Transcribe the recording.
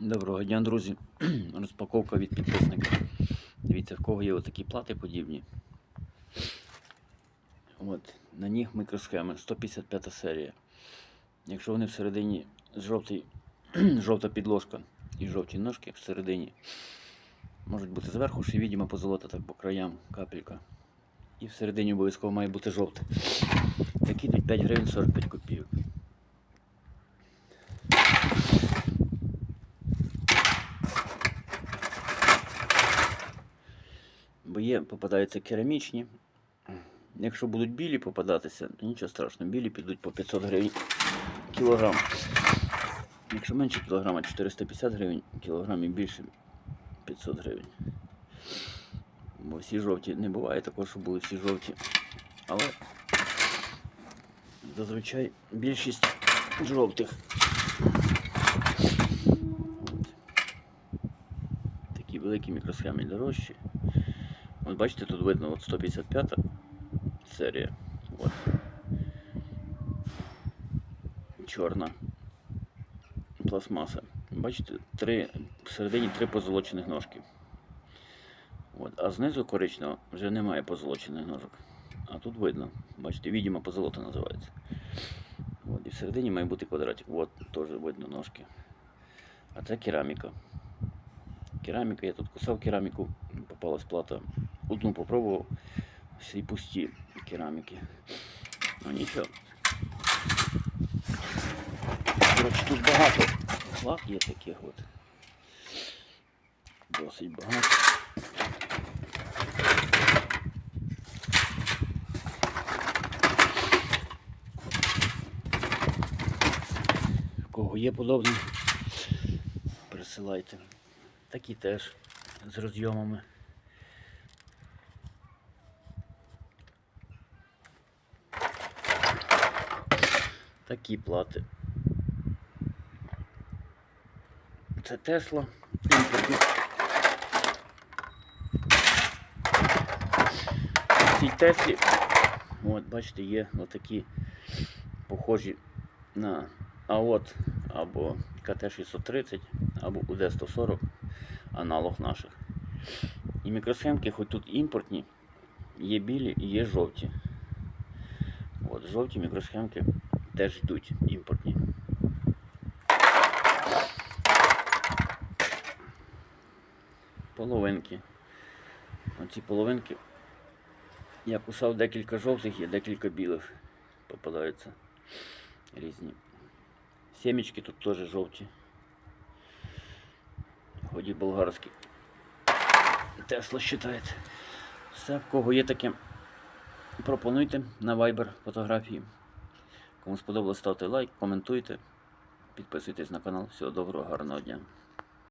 Доброго дня, друзі. Розпаковка від підписника. Дивіться, в кого є отакі плати подібні. От, на них мікросхеми 155 серія. Якщо вони всередині жовтий, жовта підложка і жовті ножки всередині, можуть бути зверху ще відомо позолота так по краям капелька. І всередині обов'язково має бути жовте. Такі йдуть 5 гривень 45 копійок. Бо є, попадаються керамічні. Якщо будуть білі попадатися, то нічого страшного, білі підуть по 500 гривень кілограм. Якщо менше кілограма 450 гривень кілограм і більше 500 гривень. Бо всі жовті не буває також, що були всі жовті. Але зазвичай більшість жовтих. Такі великі мікросхеми дорожчі. От бачите, тут видно от 155 серія. От. Чорна пластмаса. Бачите, три, всередині три позолочених ножки. От. А знизу коричневого вже немає позолочених ножок. А тут видно, бачите, відьма позолота називається. От. І всередині має бути квадратик. От теж видно ножки. А це кераміка. Кераміка, я тут кусав кераміку, попалась плата. Одну попробував, всі пусті кераміки. Ну нічого. Коротше, тут багато плат є таких от. Досить багато. Кого є подобні, присилайте. Такі теж з розйомами. Такі плати. Це Тесла. В цій Теслі, от, бачите, є отакі похожі на АОТ або КТ-630, або УД-140, аналог наших. І мікросхемки, хоч тут імпортні, є білі і є жовті. От, жовті мікросхемки теж йдуть імпортні. Половинки. Оці половинки. Я кусав декілька жовтих, є декілька білих попадаються різні. Сімечки тут теж жовті. Ході болгарські. Тесла вважається. Все, в кого є таке, пропонуйте на Viber фотографії. Кому сподобалось, ставте лайк, коментуйте, підписуйтесь на канал. Всього доброго, гарного дня.